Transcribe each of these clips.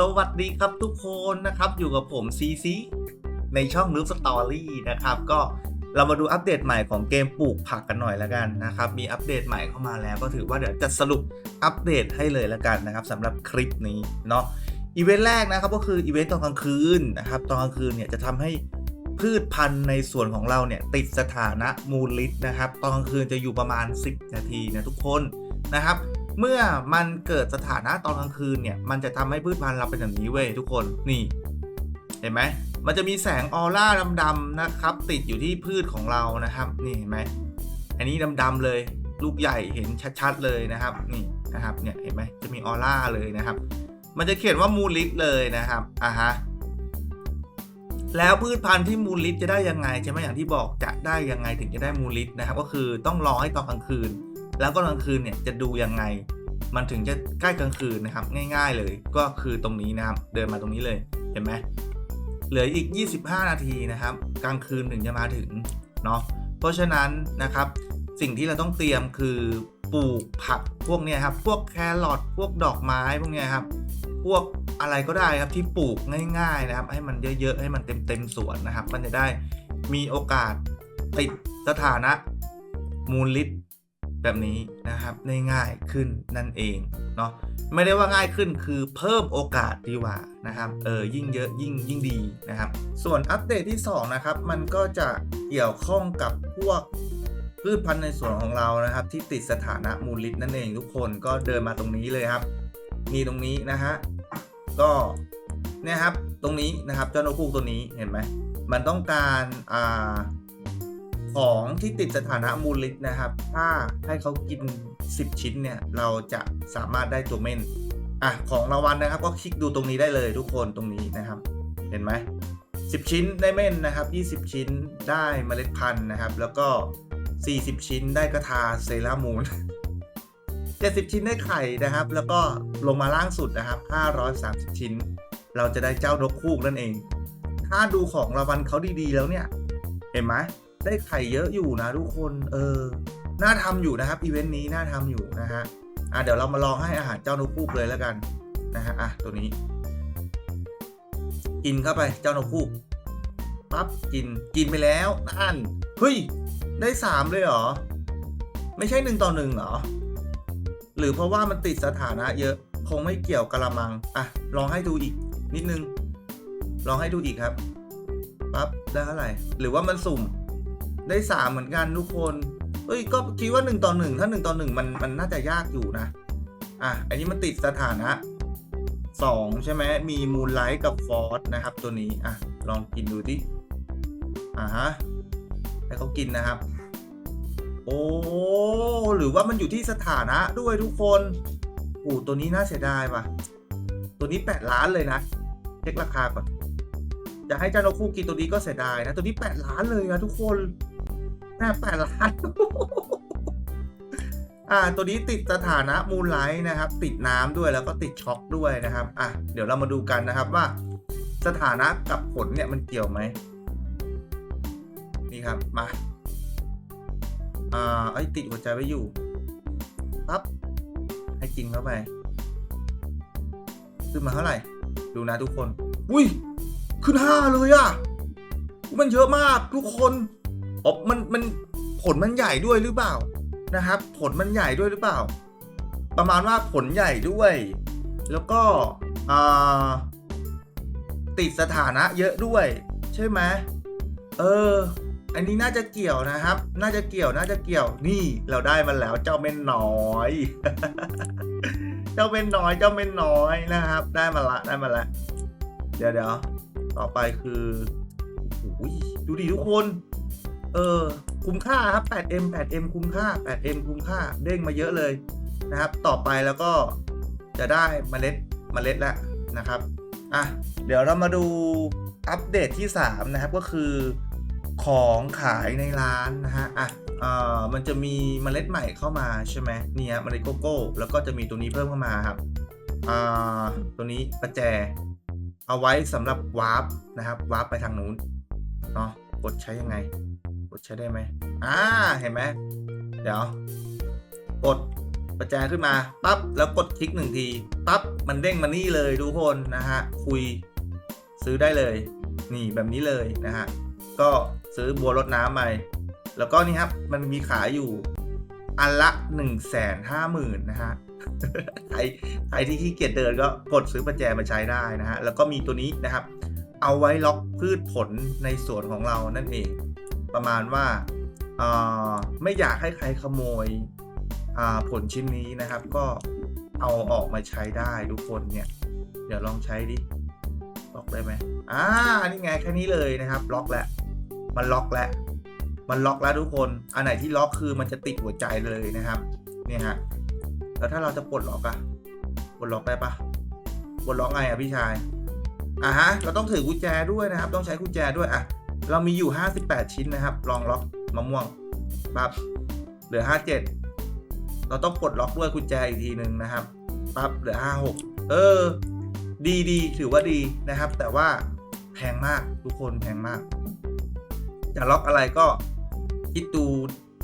สวัสดีครับทุกคนนะครับ อยู่กับผมซีซีในช่อง Noob Story นะครับ ก็เรามาดูอัปเดตใหม่ของเกมปลูกผักกันหน่อยแล้วกันนะครับ มีอัปเดตใหม่เข้ามาแล้วก็ถือว่าเดี๋ยวจะสรุปอัปเดตให้เลยแล้วกันนะครับสำหรับคลิปนี้เนาะอีเวนต์แรกนะครับก็คืออีเวนต์ตอนกลางคืนนะครับตอนกลางคืนเนี่ยจะทำให้พืชพันธุ์ในส่วนของเราเนี่ยติดสถานะมูลลิตนะครับ ตอนกลางคืนจะอยู่ประมาณ 10 นาทีนะทุกคนนะครับ เมื่อมันเกิดสถานะตอนกลางคืนเนี่ยมันจะทำให้พืชพันธุ์เราเป็นแบบนี้เว้ยทุกคนนี่ เห็นไหมมันจะมีแสงออร่าดำๆนะครับ ติดอยู่ที่พืชของเรานะครับนี่เห็นไหมอันนี้ดำๆเลย ลูกใหญ่เห็นชัดๆเลยนะครับ นี่นะครับเนี่ยเห็นไหมจะมีออร่าเลยนะครับ มันจะเขียนว่ามูลิตเลยนะครับอะฮะแล้วพืชพันธุ์ที่มูลลิตจะได้ยังไงใช่ไหมอย่างที่บอกจะได้ยังไงถึงจะได้มูลลิตนะครับ ก็คือต้องรอให้ตอนกลางคืน แล้วก็กลางคืนเนี่ยจะดูยังไง มันถึงจะใกล้กลางคืนนะครับ ง่าย ๆเลย ก็คือตรงนี้นะครับ เดินมาตรงนี้เลยเห็นไหมเหลืออีก 25 นาทีนะครับ กลางคืนถึงจะมาถึงเนาะเพราะฉะนั้นนะครับสิ่งที่เราต้องเตรียมคือปลูกผักพวกเนี้ยครับ พวกแครอทพวกดอกไม้พวกเนี้ยครับ พวกอะไรก็ได้ครับที่ปลูกง่ายๆนะครับ ให้มันเยอะๆให้มันเต็มๆสวนนะครับ มันจะได้มีโอกาสติดสถานะมูลลิต แบบนี้นะครับได้ง่ายขึ้นนั่นเองเนาะไม่ได้ว่าง่ายขึ้นคือเพิ่มโอกาสดีกว่านะครับเออยิ่งเยอะยิ่งยิ่งดีนะครับ ส่วนอัปเดตที่ 2 นะครับ มันก็จะเกี่ยวข้องกับพวกพืชพันธุ์ในสวนของเรานะครับ ที่ติดสถานะมูลลิตนั่นเองทุกคนก็เดินมาตรงนี้เลยครับมีตรงนี้นะฮะก็เนี่ยครับตรงนี้นะครับเจ้านกคูกตัวนี้เห็นไหมมันต้องการอ่า ของที่ติดสถานะมูลลิตนะครับ ถ้าให้เขากิน 10 ชิ้นเนี่ย เราจะสามารถได้ตัวเม่นอะของรางวัลนะครับ ก็คลิกดูตรงนี้ได้เลยทุกคนตรงนี้นะครับ เห็นไหม10 ชิ้นได้เม่นนะครับ 20 ชิ้นได้เมล็ดพันธุ์นะครับ แล้วก็ 40 ชิ้นได้กระทาเซรามูน70 ชิ้นได้ไข่นะครับ แล้วก็ลงมาล่างสุดนะครับ 530 ชิ้น เราจะได้เจ้านกคูกนั่นเอง ถ้าดูของรางวัลเขาดีๆ แล้วเนี่ย เห็นไหม ได้ไข่เยอะอยู่นะทุกคนเออน่าทำอยู่นะครับอีเวนต์นี้น่าทำอยู่นะฮะอะเดี๋ยวเรามาลองให้อาหารเจ้านกคูกเลยแล้วกันนะฮะอะตัวนี้ กินเข้าไปเจ้านกคูกปั๊บกินกินไปแล้วนั่นเฮ้ยได้สามเลยเหรอ ไม่ใช่หนึ่งต่อหนึ่งเหรอ หรือเพราะว่ามันติดสถานะเยอะคงไม่เกี่ยวกะละมัง อะ ลองให้ดูอีก นิดนึง ลองให้ดูอีกครับ ปั๊บ ได้เท่าไหร่ หรือว่ามันสุ่ม ได้สามเหมือนกันทุกคน เอ้ยก็คิดว่าหนึ่งต่อหนึ่งถ้าหนึ่งต่อหนึ่งมันมันน่าจะยากอยู่นะ อะ อันนี้มันติดสถานะสองใช่ไหมมีมูลไลท์กับฟอร์สนะครับ ตัวนี้ อะ ลองกินดูดิอ่าฮะให้เขากินนะครับ โอ้หรือว่ามันอยู่ที่สถานะด้วยทุกคนโอ้ตัวนี้น่าเสียดายว่ะ ตัวนี้ 8 ล้านเลยนะเช็คราคาก่อนจะให้เจ้านกคู่กินตัวนี้ก็เสียดายนะ ตัวนี้ 8 ล้านเลยนะทุกคน แม่8ล้านอ่าตัวนี้ติดสถานะมูลไลท์นะครับ ติดน้ำด้วยแล้วก็ติดช็อคด้วยนะครับอะเดี๋ยวเรามาดูกันนะครับว่า สถานะกับผลเนี่ยมันเกี่ยวไหมนี่ครับมาอ่าไอ้ยติดหัวใจไว้อยู่ปั๊บให้กินเข้าไปขึ้นมาเท่าไหร่ ดูนะทุกคน อุ้ย ขึ้นห้าเลยอะมันเยอะมากทุกคน อ๋อมันมันผลมันใหญ่ด้วยหรือเปล่านะครับ ผลมันใหญ่ด้วยหรือเปล่า ประมาณว่าผลใหญ่ด้วย แล้วก็ติดสถานะเยอะด้วย ใช่ไหมเออ อันนี้น่าจะเกี่ยวนะครับ น่าจะเกี่ยวน่าจะเกี่ยวนี่เราได้มาแล้วเจ้าเม่นน้อย เจ้าเม่นน้อยเจ้าเม่นน้อยนะครับ ได้มาละได้มาละ เดี๋ยวเดี๋ยวต่อไปคือโอ้โหดูดิทุกคน เออ คุ้มค่าครับ 8M 8M คุ้มค่า 8M คุ้มค่า เด้งมาเยอะเลยนะครับ ต่อไปแล้วก็จะได้เมล็ดเมล็ดแล้วนะครับ อะ เดี๋ยวเรามาดูอัปเดตที่ 3 นะครับ ก็คือของขายในร้านนะฮะ อะเอ่อมันจะมีเมล็ดใหม่เข้ามาใช่ไหมเนี่ยเมล็ดโกโก้ แล้วก็จะมีตัวนี้เพิ่มเข้ามาครับอ่าตัวนี้ประแจ เอาไว้สำหรับวาร์ปนะครับ วาร์ปไปทางนู้น เนาะกดใช้ยังไง ดใช้ได้ไหมอ่าเห็นไหมเดี๋ยว กดประแจขึ้นมาปั๊บแล้วกดคลิกหนึ่งทีปั๊บมันเด้งมานี่เลยทุกคนนะฮะคุยซื้อได้เลย นี่แบบนี้เลยนะฮะก็ซื้อบัวรดน้ำไปแล้วก็นี่ครับมันมีขายอยู่อันละ1นึ่งแสนห้าหมื่นนะฮะใครใครที่ขี้เกียจเดินก็กดซื้อประแจมาใช้ได้นะฮะแล้วก็มีตัวนี้นะครับ เอาไว้ล็อกพืชผลในสวนของเรานั่นเอง ประมาณว่าไม่อยากให้ใครขโมยผลชิ้นนี้นะครับ ก็เอาออกมาใช้ได้ทุกคนเนี่ย เดี๋ยวลองใช้ดิล็อกได้ไหมอ่านี่ไงแค่นี้เลยนะครับ ล็อกแล้วมันล็อกแล้วมันล็อกแล้วทุกคน อันไหนที่ล็อกคือมันจะติดหัวใจเลยนะครับ เนี่ยฮะ แล้วถ้าเราจะปลดล็อกอะปลดล็อกได้ปะปลดล็อกไงอะพี่ชาย อะฮะ เราต้องถือกุญแจด้วยนะครับ ต้องใช้กุญแจด้วยอะ เรามีอยู่ 58 ชิ้นนะครับ ลองล็อกมะม่วงปั๊บเหลือ 57 เราต้องปลดล็อกด้วยกุญแจอีกทีหนึ่งนะครับปั๊บเหลือ 56 เออ ดีดีถือว่าดีนะครับ แต่ว่าแพงมากทุกคนแพงมาก จะล็อกอะไรก็คิดดู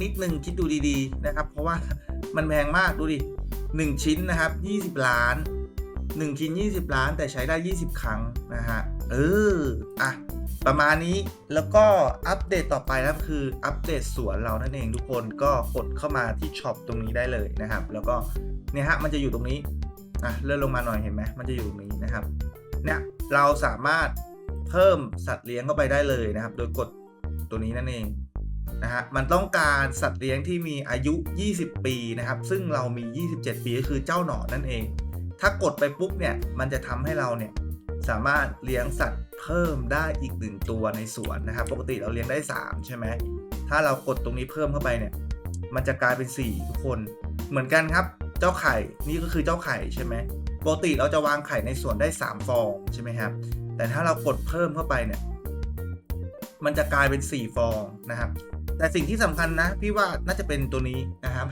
นิดนึงคิดดูดีๆนะครับ เพราะว่ามันแพงมากดูดิหนึ่งชิ้นนะครับ 20 ล้าน 1 ชิ้น 20 ล้านแต่ใช้ได้ 20 ครั้งนะฮะ เอออะประมาณนี้แล้วก็อัปเดตต่อไปนะคืออัปเดตสวนเรานั่นเองทุกคนก็กดเข้ามาที่ช็อปตรงนี้ได้เลยนะครับ แล้วก็เนี่ยฮะมันจะอยู่ตรงนี้อะเลื่อนลงมาหน่อยเห็นไหมมันจะอยู่ตรงนี้นะครับเนี่ยเราสามารถเพิ่มสัตว์เลี้ยงเข้าไปได้เลยนะครับ โดยกดตัวนี้นั่นเองนะฮะมันต้องการสัตว์เลี้ยงที่มีอายุ 20 ปีนะครับ ซึ่งเรามี 27 ปีก็คือเจ้าหนอนนั่นเอง ถ้ากดไปปุ๊บเนี่ยมันจะทำให้เราเนี่ย สามารถเลี้ยงสัตว์เพิ่มได้อีกหนึ่งตัวในสวนนะครับ ปกติเราเลี้ยงได้ 3 ใช่ไหม ถ้าเรากดตรงนี้เพิ่มเข้าไปเนี่ย มันจะกลายเป็น 4 ทุกคน เหมือนกันครับ เจ้าไข่ นี่ก็คือเจ้าไข่ใช่ไหม ปกติเราจะวางไข่ในสวนได้ 3 ฟองใช่ไหมครับ แต่ถ้าเรากดเพิ่มเข้าไปเนี่ย มันจะกลายเป็น 4 ฟองนะครับ แต่สิ่งที่สำคัญนะ พี่ว่าน่าจะเป็นตัวนี้นะครับ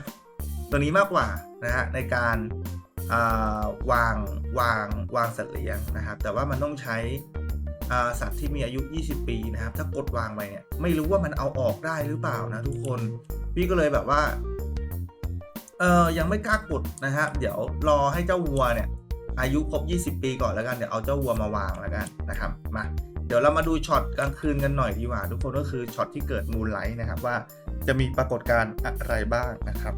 ตัวนี้มากกว่านะฮะในการ วางวางวางสัตว์เลี้ยงนะครับ แต่ว่ามันต้องใช้สัตว์ที่มีอายุ 20 ปีนะครับ ถ้ากดวางไปเนี่ยไม่รู้ว่ามันเอาออกได้หรือเปล่านะทุกคนพี่ก็เลยแบบว่าเออยังไม่กล้ากดนะฮะเดี๋ยวรอให้เจ้าวัวเนี่ยอายุครบ 20 ปีก่อนแล้วกันเดี๋ยวเอาเจ้าวัวมาวางแล้วกันนะครับมาเดี๋ยวเรามาดูช็อตกลางคืนกันหน่อยดีกว่า ทุกคนก็คือช็อตที่เกิดมูนไลท์นะครับว่าจะมีปรากฏการณ์อะไรบ้างนะครับ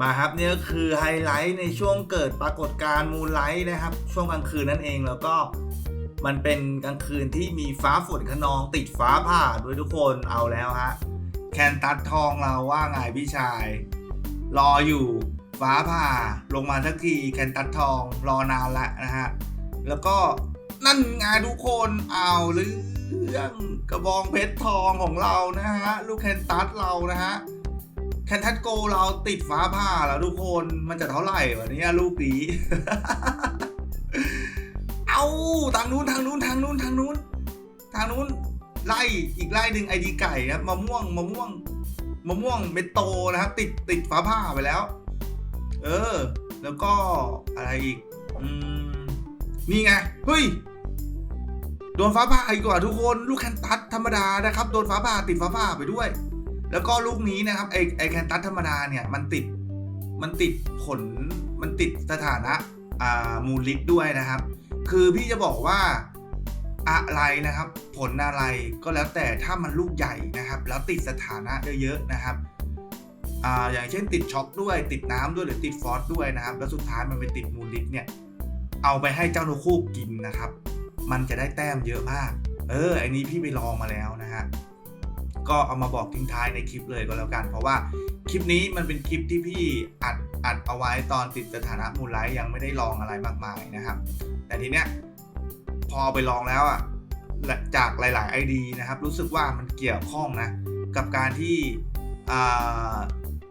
มาครับเนี่ยก็คือไฮไลท์ในช่วงเกิดปรากฏการณ์มูนไลท์นะครับ ช่วงกลางคืนนั่นเองแล้วก็มันเป็นกลางคืนที่มีฟ้าฝนขนองติดฟ้าผ่าด้วยทุกคนเอาแล้วฮะแคนตัดทองเราว่าไงพี่ชาย รออยู่ฟ้าผ่าลงมาสักทีแคนตัดทองรอนานละนะฮะแล้วก็นั่นไงทุกคนเอาเรื่องกระบองเพชรทองของเรานะฮะลูกแคนตัสเรานะฮะ แคนทัตโกเราติดฟ้าผ่าแล้วทุกคนมันจะเท่าไหร่วะเนี่ยลูกนี้ เอาทางนู้นทางนู้นทางนู้นทางนู้น ทางนู้นไล่อีกไล่หนึ่งไอดีไก่ครับมะม่วงมะม่วงมะม่วงเมโตนะครับติดติดฟ้าผ่าไปแล้ว เออ แล้วก็อะไรอีกอืมนี่ไงเฮ้ยโดนฟ้าผ่าอีกกว่าทุกคนลูกแคนตัสธรรมดานะครับโดนฟ้าผ่าติดฟ้าผ่าไปด้วย แล้วก็ลูกนี้นะครับไอไอแคนตัสธรรมดาเนี่ยมันติดมันติดผลมันติดสถานะอ่ามูลลิตด้วยนะครับ คือพี่จะบอกว่าอะไรนะครับ ผลอะไรก็แล้วแต่ถ้ามันลูกใหญ่นะครับ แล้วติดสถานะเยอะๆนะครับอ่าอย่างเช่นติดช็อคด้วย ติดน้ำด้วยหรือติดฟอสด้วยนะครับ แล้วสุดท้ายมันไปติดมูลลิตเนี่ยเอาไปให้เจ้านกคู่กินนะครับ มันจะได้แต้มเยอะมาก เอออันนี้พี่ไปลองมาแล้วนะฮะ ก็เอามาบอกทิ้งท้ายในคลิปเลยก็แล้วกัน เพราะว่าคลิปนี้มันเป็นคลิปที่พี่อัดอัดเอาไว้ตอนติดสถานะมูลไลท์ยังไม่ได้ลองอะไรมากมายนะครับ แต่ทีเนี้ยพอไปลองแล้วอะจากหลาย ๆ ID นะครับ รู้สึกว่ามันเกี่ยวข้องนะ กับการที่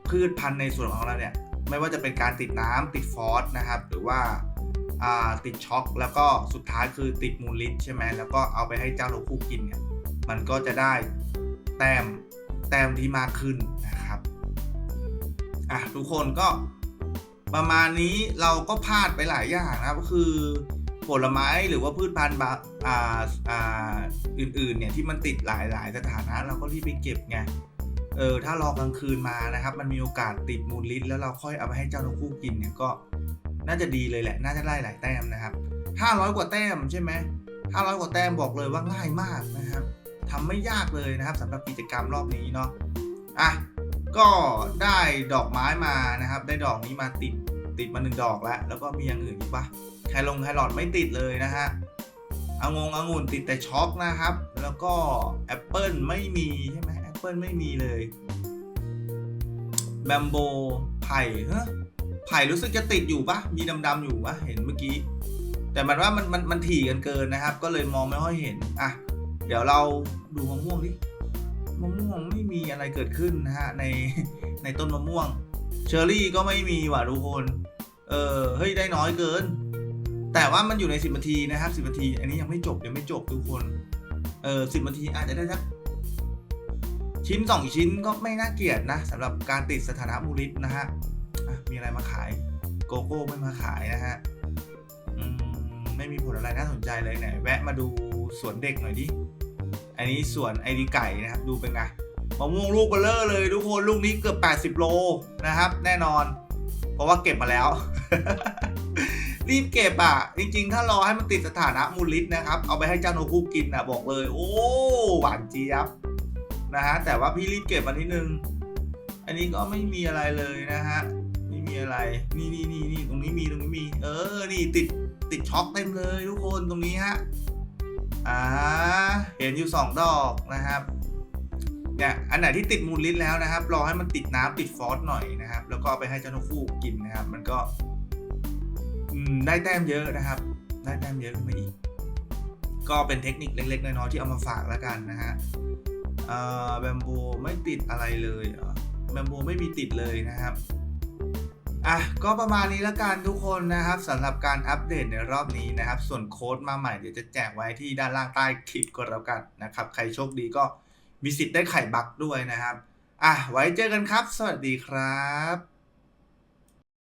พืชพันธุ์ในส่วนของเราเนี่ย ไม่ว่าจะเป็นการติดน้ำติดฟอสนะครับ หรือว่าาติดช็อคแล้วก็สุดท้ายคือติดมูลลิตใช่ไหมแล้วก็เอาไปให้เจ้านกคู่กินเนี่ยมันก็จะได้ แต้มแต้มที่มากขึ้นนะครับอะทุกคนก็ประมาณนี้เราก็พลาดไปหลายอย่างนะครับก็คือผลไม้หรือว่าพืชพันธุ์อ่าอ่าอื่นๆเนี่ยที่มันติดหลายๆสถานะ เราก็รีบไปเก็บไงเออถ้ารอกลางคืนมานะครับ มันมีโอกาสติดมูลลิตแล้วเราค่อยเอาไปให้เจ้านกคู่กินเนี่ยก็น่าจะดีเลยแหละ น่าจะได้หลายแต้มนะครับ 500 กว่าแต้มใช่ไหม500 กว่าแต้มบอกเลยว่าง่ายมากนะครับ ทำไม่ยากเลยนะครับสำหรับกิจกรรมรอบนี้เนาะอะก็ได้ดอกไม้มานะครับ ได้ดอกนี้มาติดติดมาหนึ่งดอกแล้ว แล้วก็มีอย่างอื่นอีกปะแคลงแครอทไม่ติดเลยนะฮะอางงองุ่นติดแต่ช็อกนะครับ แล้วก็แอปเปิลไม่มีใช่ไหมแอปเปิลไม่มีเลยแบมโบไผ่เฮ้ไผ่รู้สึกจะติดอยู่ปะมีดำๆอยู่ปะเห็นเมื่อกี้ แต่มันว่ามันมันมันถี่กันเกินนะครับ ก็เลยมองไม่ค่อยเห็นอะ ดี๋ยวเราดูมะม่วงดิมะม่วงไม่มีอะไรเกิดขึ้นนะฮะในในต้นมะม่วง เชอร์รี่ก็ไม่มีว่ะทุกคน เออเฮ้ยได้น้อยเกิน แต่ว่ามันอยู่ใน 10นาทีนะครับ10นาที อันนี้ยังไม่จบยังไม่จบทุกคน เออ10นาทีอาจจะได้สักชิ้น 2 ชิ้นก็ไม่น่าเกลียดนะสำหรับการติดสถานะมูลิตนะฮะอะมีอะไรมาขายโกโก้ไม่มาขายนะฮะอืมไม่มีผลอะไรน่าสนใจเลยไหนแวะมาดูสวนเด็กหน่อยดิ อันนี้ส่วนไอดีไก่นะครับดูเป็นไงมะม่วงลูกเบลเลอร์เลยทุกคนลูกนี้เกือบ 80 โลนะครับ แน่นอน เพราะว่าเก็บมาแล้ว รีบเก็บอะ จริงๆ ถ้ารอให้มันติดสถานะมูลลิตนะครับ เอาไปให้เจ้าโนคุกินอะบอกเลย โอ้ หวานเจี๊ยบนะฮะแต่ว่าพี่รีบเก็บมานิดนึง อันนี้ก็ไม่มีอะไรเลยนะฮะไม่มีอะไรนี่นี่นี่นี่ตรงนี้มีตรงนี้มี เออ นี่ติดติดช็อกเต็มเลยทุกคนตรงนี้ฮะ อ่าเห็นอยู่สองดอกนะครับเนี่ยอันไหนที่ติดมูลลิตแล้วนะครับรอให้มันติดน้ำติดฟอสหน่อยนะครับ แล้วก็เอาไปให้เจ้านกคู่กินนะครับ มันก็ได้แต้มเยอะนะครับ ได้แต้มเยอะขึ้นมาอีก ก็เป็นเทคนิคเล็กๆน้อยๆที่เอามาฝากแล้วกันนะฮะเอ่อแบมโบไม่ติดอะไรเลยเหรอแบมโบไม่มีติดเลยนะครับ อะก็ประมาณนี้แล้วกันทุกคนนะครับสำหรับการอัปเดตในรอบนี้นะครับ ส่วนโค้ดมาใหม่เดี๋ยวจะแจกไว้ที่ด้านล่างใต้คลิปก็แล้วกันนะครับ ใครโชคดีก็มีสิทธิ์ได้ไข่บักด้วยนะครับ อะไว้เจอกันครับ สวัสดีครับ